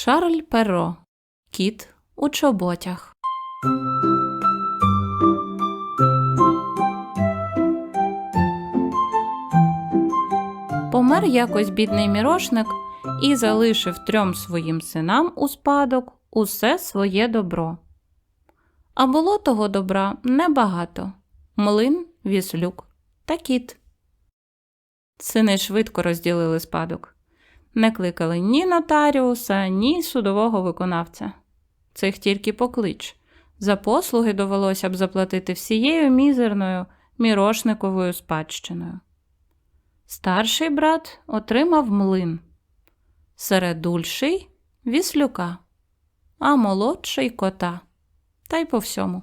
Шарль Перо. Кіт у чоботях. Помер якось бідний мірошник і залишив трьом своїм синам у спадок усе своє добро. А було того добра небагато млин, віслюк та кіт. Сини швидко розділили спадок. Не кликали ні нотаріуса, ні судового виконавця. Цих тільки поклич. За послуги довелося б заплатити всією мізерною мірошниковою спадщиною. Старший брат отримав млин, середульший віслюка, а молодший кота, та й по всьому.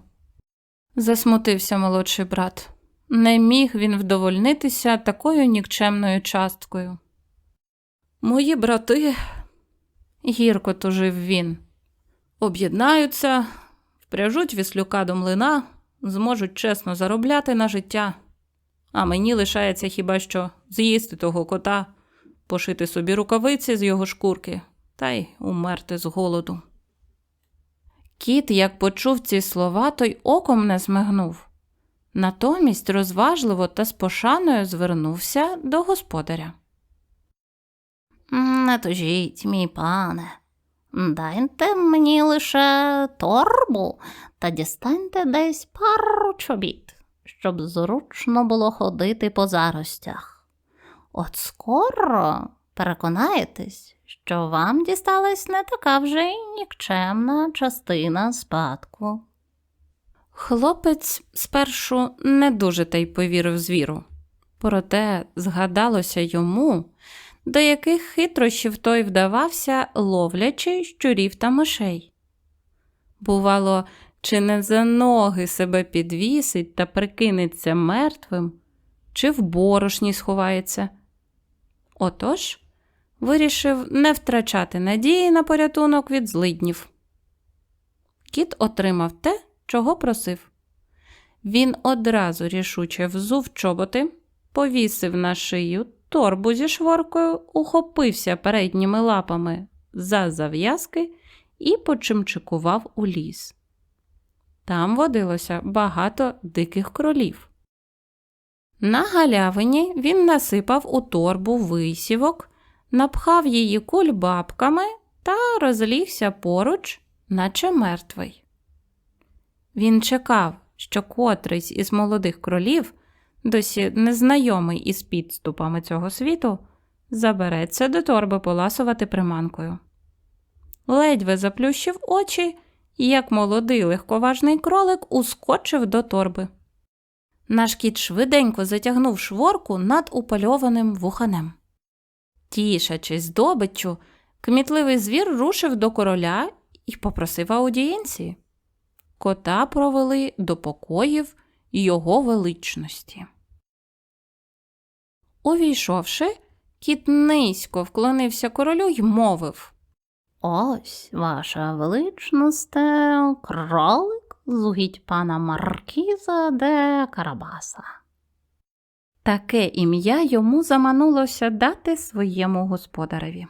Засмутився молодший брат. Не міг він вдовольнитися такою нікчемною часткою. Мої брати, гірко тужив він, об'єднаються, впряжуть віслюка до млина, зможуть чесно заробляти на життя, а мені лишається хіба що з'їсти того кота, пошити собі рукавиці з його шкурки та й умерти з голоду. Кіт, як почув ці слова, той оком не змигнув. Натомість розважливо та з пошаною звернувся до господаря. Не тужіть, мій пане. Дайте мені лише торбу та дістаньте десь пару чобіт, щоб зручно було ходити по заростях. От скоро переконаєтесь, що вам дісталась не така вже й нікчемна частина спадку. Хлопець спершу не дуже та й повірив звіру, проте згадалося йому, до яких хитрощів той вдавався, ловлячи щурів та мишей. Бувало, чи не за ноги себе підвісить та прикинеться мертвим, чи в борошні сховається. Отож вирішив не втрачати надії на порятунок від злиднів. Кіт отримав те, чого просив. Він одразу рішуче взув чоботи, повісив на шию торбу зі шворкою, ухопився передніми лапами за зав'язки і почимчикував у ліс. Там водилося багато диких кролів. На галявині він насипав у торбу висівок, напхав її кульбабками та розлігся поруч, наче мертвий. Він чекав, що котрийсь із молодих кролів, досі незнайомий із підступами цього світу, забереться до торби поласувати приманкою. Ледве заплющив очі, як молодий легковажний кролик ускочив до торби. Наш кіт швиденько затягнув шворку над упальованим вуханем. Тішачись здобиччю, кмітливий звір рушив до короля і попросив аудієнції. Кота провели до покоїв його величності. Увійшовши, кіт низько вклонився королю й мовив Ось, ваша величносте, кролик з угідь пана Маркіза де Карабаса. Таке ім'я йому заманулося дати своєму господареві.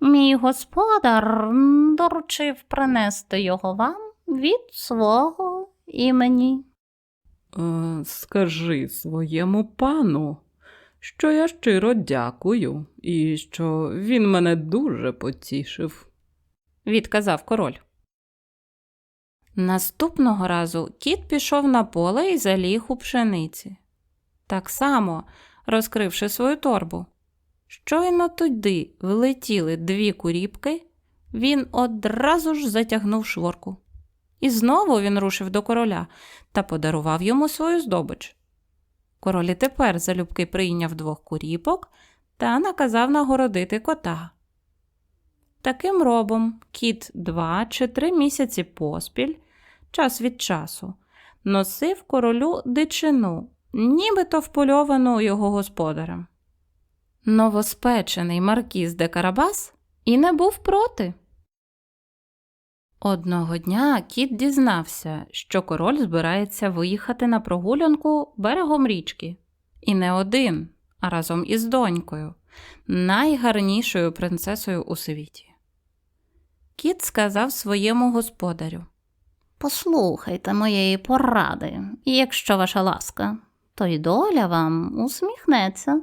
Мій господар доручив принести його вам від свого імені. Е, скажи своєму пану, що я щиро дякую і що він мене дуже потішив. відказав король. Наступного разу кіт пішов на поле і заліг у пшениці, так само розкривши свою торбу. Щойно туди влетіли дві куріпки, він одразу ж затягнув шворку. І знову він рушив до короля та подарував йому свою здобич. Король і тепер залюбки прийняв двох куріпок та наказав нагородити кота. Таким робом кіт два чи три місяці поспіль, час від часу, носив королю дичину, нібито впольовану його господарем. Новоспечений маркіз де Карабас і не був проти. Одного дня кіт дізнався, що король збирається виїхати на прогулянку берегом річки. І не один, а разом із донькою, найгарнішою принцесою у світі. кіт сказав своєму господарю. Послухайте моєї поради, і якщо ваша ласка, то й доля вам усміхнеться.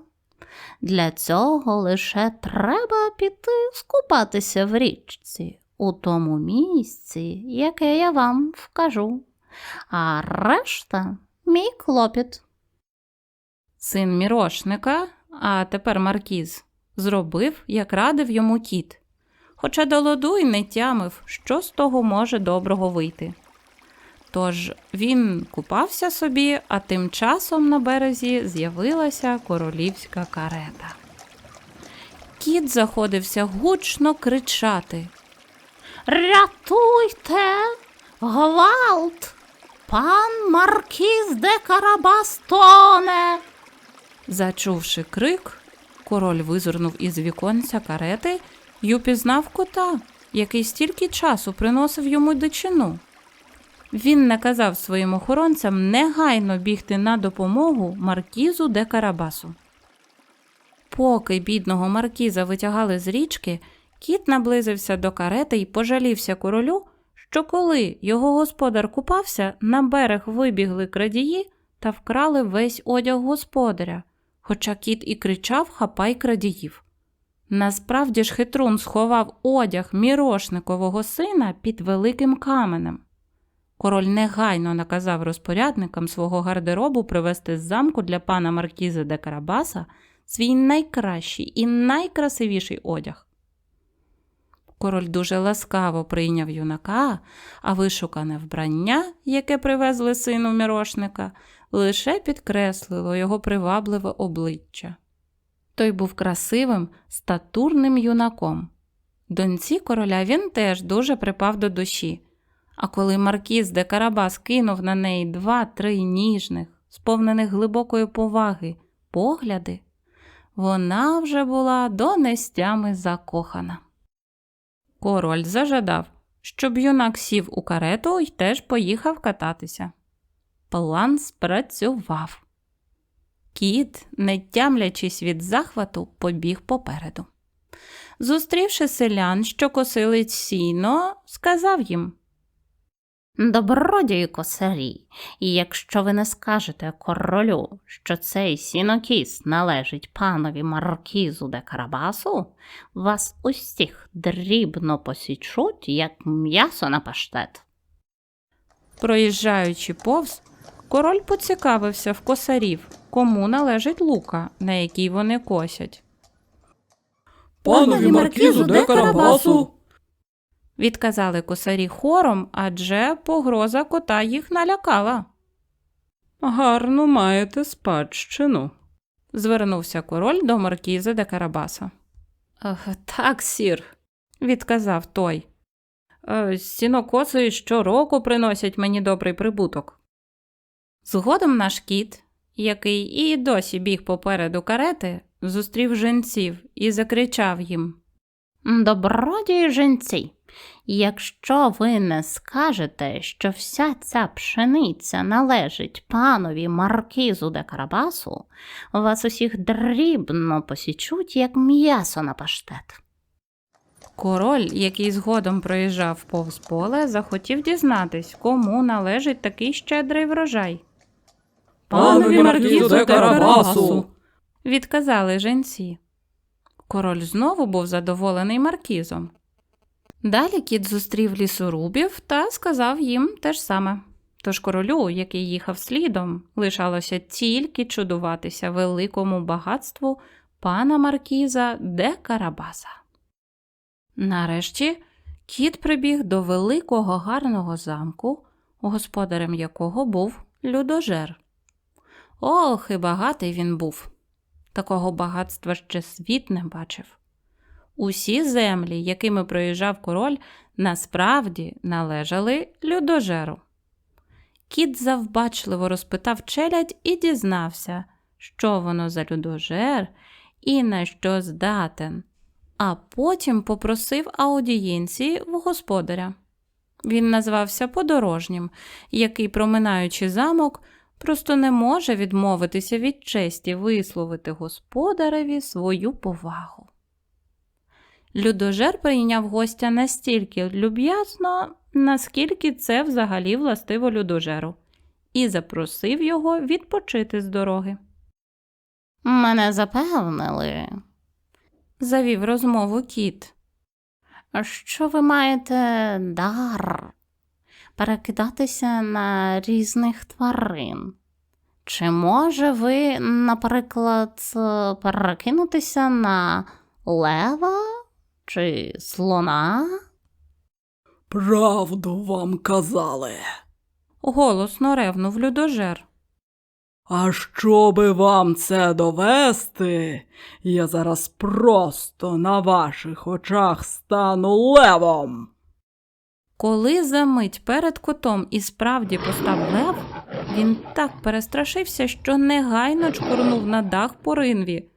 Для цього лише треба піти скупатися в річці у тому місці, яке я вам вкажу, а решта мій клопіт. Син мірошника, а тепер маркіз, зробив, як радив йому кіт, хоча до ладу й не тямив, що з того може доброго вийти. Тож він купався собі, а тим часом на березі з'явилася королівська карета. Кіт заходився гучно кричати. Рятуйте! Гвалт! Пан Маркіз де Карабас тоне! Зачувши крик, король визирнув із віконця карети й упізнав кота, який стільки часу приносив йому дичину. Він наказав своїм охоронцям негайно бігти на допомогу маркізу де Карабасу. Поки бідного маркіза витягали з річки, кіт наблизився до карети і пожалівся королю, що коли його господар купався, на берег вибігли крадії та вкрали весь одяг господаря, хоча кіт і кричав Хапай крадіїв. Насправді ж хитрун сховав одяг мірошникового сина під великим каменем. Король негайно наказав розпорядникам свого гардеробу привезти з замку для пана Маркіза де Карабаса свій найкращий і найкрасивіший одяг. Король дуже ласкаво прийняв юнака, а вишукане вбрання, яке привезли сину мірошника, лише підкреслило його привабливе обличчя. Той був красивим, статурним юнаком. Доньці короля він теж дуже припав до душі. А коли маркіз де Карабас кинув на неї два-три ніжних, сповнених глибокої поваги, погляди, вона вже була донестями закохана. Король зажадав, щоб юнак сів у карету і теж поїхав кататися. План спрацював. Кіт, не тямлячись від захвату, побіг попереду. Зустрівши селян, що косили сіно, сказав їм Добродію косарі, і якщо ви не скажете королю, що цей сінокіс належить панові Маркізу де Карабасу, вас усіх дрібно посічуть, як м'ясо на паштет. Проїжджаючи повз, король поцікавився в косарів, кому належить лука, на якій вони косять. Панові Маркізу де Карабасу. Відказали косарі хором, адже погроза кота їх налякала. Гарну маєте спадщину. Звернувся король до маркіза де Карабаса. Так, сір, відказав той. «Е, Сінокоси щороку приносять мені добрий прибуток. Згодом наш кіт, який і досі біг попереду карети, зустрів женців і закричав їм. Добродії женці, якщо ви не скажете, що вся ця пшениця належить панові Маркізу де Карабасу, вас усіх дрібно посічуть, як м'ясо на паштет. Король, який згодом проїжджав повз поле, захотів дізнатись, кому належить такий щедрий врожай. Панові Маркізу де Карабасу. відказали женці. Король знову був задоволений маркізом. Далі кіт зустрів лісорубів та сказав їм те ж саме. Тож королю, який їхав слідом, лишалося тільки чудуватися великому багатству пана Маркіза де Карабаса. Нарешті кіт прибіг до великого гарного замку, господарем якого був людожер. Ох, і багатий він був. Такого багатства ще світ не бачив. Усі землі, якими проїжджав король, насправді належали людожеру. Кіт завбачливо розпитав челядь і дізнався, що воно за людожер і на що здатен, а потім попросив аудієнції в господаря. Він назвався подорожнім, який, проминаючи замок, просто не може відмовитися від честі висловити господареві свою повагу. Людожер прийняв гостя настільки люб'язно, наскільки це взагалі властиво людожеру, і запросив його відпочити з дороги. Мене запевнили, Завів розмову кіт. що ви маєте дар перекидатися на різних тварин. Чи може ви, наприклад, перекинутися на лева чи слона? Правду вам казали. Голосно ревнув людожер. А щоби вам це довести, я зараз просто на ваших очах стану левом. Коли за мить перед котом і справді постав лев, він так перестрашився, що негайно чкурнув на дах по ринві,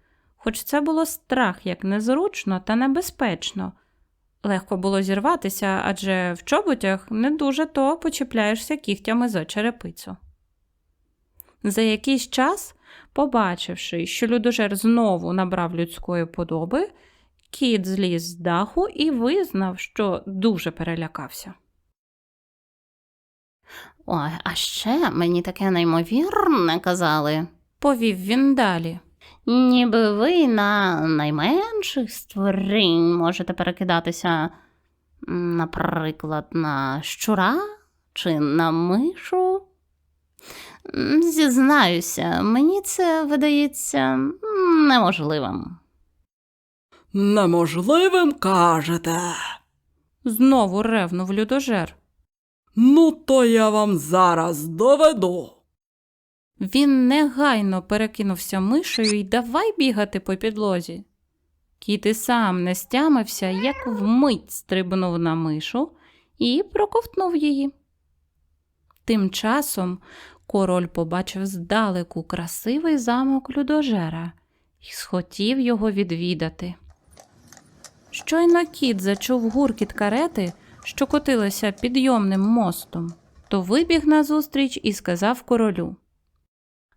хоч це було страх як незручно та небезпечно. Легко було зірватися, адже в чоботях не дуже то почіпляєшся кігтями за черепицю. За якийсь час, побачивши, що людожер знову набрав людської подоби, кіт зліз з даху і визнав, що дуже перелякався. Ой, а ще мені таке неймовірне казали. Повів він далі. Ніби ви на найменших створінь можете перекидатися, наприклад, на щура чи на мишу. Зізнаюся, мені це видається неможливим. Неможливим кажете. Знову ревнув людожер. Ну, то я вам зараз доведу. Він негайно перекинувся мишею і давай бігати по підлозі. Кіт і сам не стямився, як вмить стрибнув на мишу і проковтнув її. Тим часом король побачив здалеку красивий замок людожера і схотів його відвідати. Щойно кіт зачув гуркіт карети, що котилася підйомним мостом, то вибіг назустріч і сказав королю.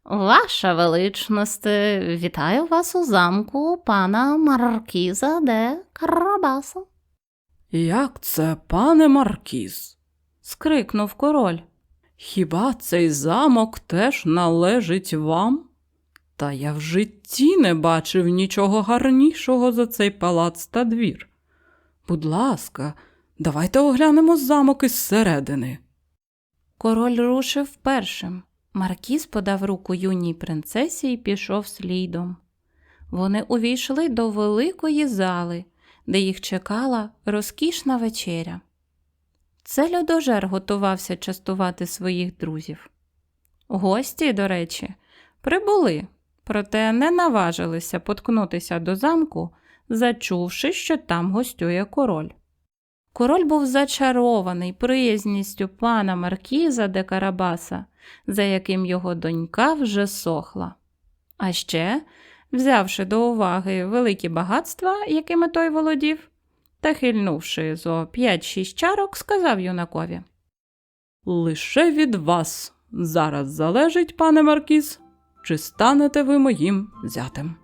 Ваша величність, вітаю вас у замку пана Маркіза де Карабаса. Як це, пане Маркіз? скрикнув король. Хіба цей замок теж належить вам? Та я в житті не бачив нічого гарнішого за цей палац та двір. Будь ласка, давайте оглянемо замок із середини. Король рушив першим. Маркіз подав руку юній принцесі і пішов слідом. Вони увійшли до великої зали, де їх чекала розкішна вечеря. Це льодожер готувався частувати своїх друзів. Гості, до речі, прибули, проте не наважилися поткнутися до замку, зачувши, що там гостює король. Король був зачарований приязністю пана Маркіза де Карабаса, за яким його донька вже сохла. А ще, взявши до уваги великі багатства, якими той володів, та хильнувши зо п'ять-шість чарок, сказав юнакові. Лише від вас зараз залежить, пане Маркіз, чи станете ви моїм зятем.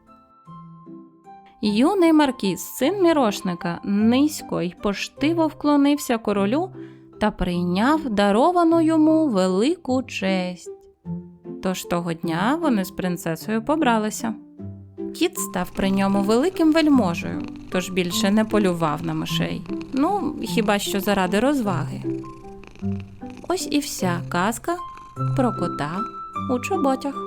Юний маркіз, син мірошника, низько й поштиво вклонився королю та прийняв даровану йому велику честь. Тож того дня вони з принцесою побралися. Кіт став при ньому великим вельможею, тож більше не полював на мишей. Ну, хіба що заради розваги. Ось і вся казка про кота у чоботях.